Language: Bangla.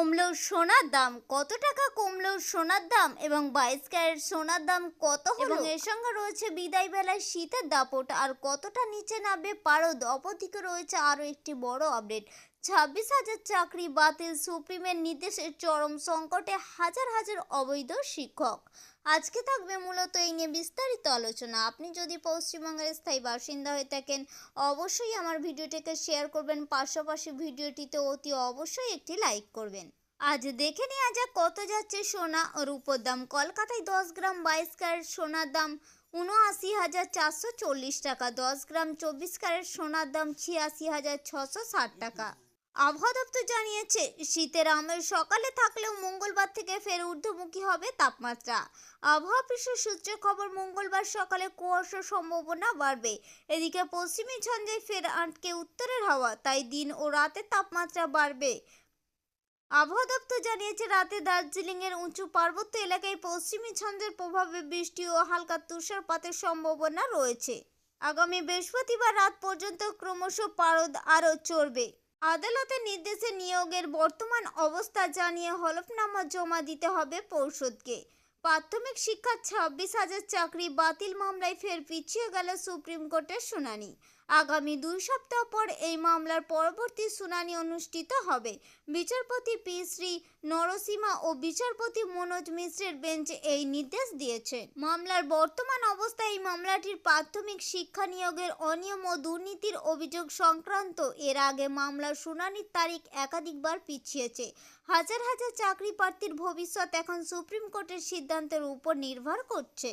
কমলো সোনার দাম? কত টাকা কমলো সোনার দাম? এবং বাইশ ক্যারেট সোনার দাম কত হলো? এবং এর সঙ্গে রয়েছে বিদায় বেলায় শীতের দাপট আর কতটা নিচে নামবে পারদ? অপরদিকে রয়েছে আরও একটি বড় আপডেট। ছাব্বিশ হাজার চাকরি বাতিল সুপ্রিমের নির্দেশের চরম সংকটে হাজার হাজার অবৈধ শিক্ষক। আজকে থাকবে মূলত এই নিয়ে বিস্তারিত আলোচনা। আপনি যদি পশ্চিমবঙ্গের স্থায়ী বাসিন্দা হয়ে থাকেন, অবশ্যই আমার ভিডিওটিকে শেয়ার করবেন। পাশাপাশি ভিডিওটিতে অতি অবশ্যই একটি লাইক করবেন। আজ দেখে নেওয়া যাক কত যাচ্ছে সোনা ও রূপোর দাম। কলকাতায় দশ গ্রাম বাইশ ক্যারেট সোনার দাম উনআশি হাজার চারশো চল্লিশ টাকা। দশ গ্রাম চব্বিশ ক্যারেট সোনার দাম ছিয়াশি হাজার ছশো ষাট টাকা। আবহাওয়া দপ্তর জানিয়েছে, শীতের আমের সকালে থাকলেও মঙ্গলবার থেকে ফের ঊর্ধ্বমুখী হবে তাপমাত্রা। আবহাওয়া অফিসের সূত্রে খবর, মঙ্গলবার সকালে কুয়াশার সম্ভাবনা বাড়বে। এদিকে পশ্চিমী ঝঞ্ঝে ফের আটকে উত্তরের হাওয়া, তাই দিন ও রাতের তাপমাত্রা বাড়বে। আবহাওয়া দপ্তর জানিয়েছে, রাতে দার্জিলিংয়ের উঁচু পার্বত্য এলাকায় পশ্চিমী ঝঞ্ঝের প্রভাবে বৃষ্টি ও হালকা তুষারপাতের সম্ভাবনা রয়েছে। আগামী বৃহস্পতিবার রাত পর্যন্ত ক্রমশ পারদ আরও চড়বে। আদালতের নির্দেশে নিয়োগের বর্তমান অবস্থা জানিয়ে হলফনামা জমা দিতে হবে পরিষদকে। প্রাথমিক শিক্ষার ছাব্বিশ হাজার চাকরি বাতিল মামলায় ফের পিছিয়ে গেল সুপ্রিম কোর্টের শুনানি। আগামী দুই সপ্তাহ পর এই মামলার পরবর্তী শুনানি অনুষ্ঠিত হবে। বিচারপতি পি শ্রী নরসীমা ও বিচারপতি মনোজ মিশ্রের বেঞ্চ এই নির্দেশ দিয়েছে। মামলার বর্তমান অবস্থায় এই মামলাটির প্রাথমিক শিক্ষা নিয়োগের অনিয়ম ও দুর্নীতির অভিযোগ সংক্রান্ত। এর আগে মামলার শুনানির তারিখ একাধিকবার পিছিয়েছে। হাজার হাজার চাকরি প্রার্থীর ভবিষ্যৎ এখন সুপ্রিম কোর্টের সিদ্ধান্তের উপর নির্ভর করছে।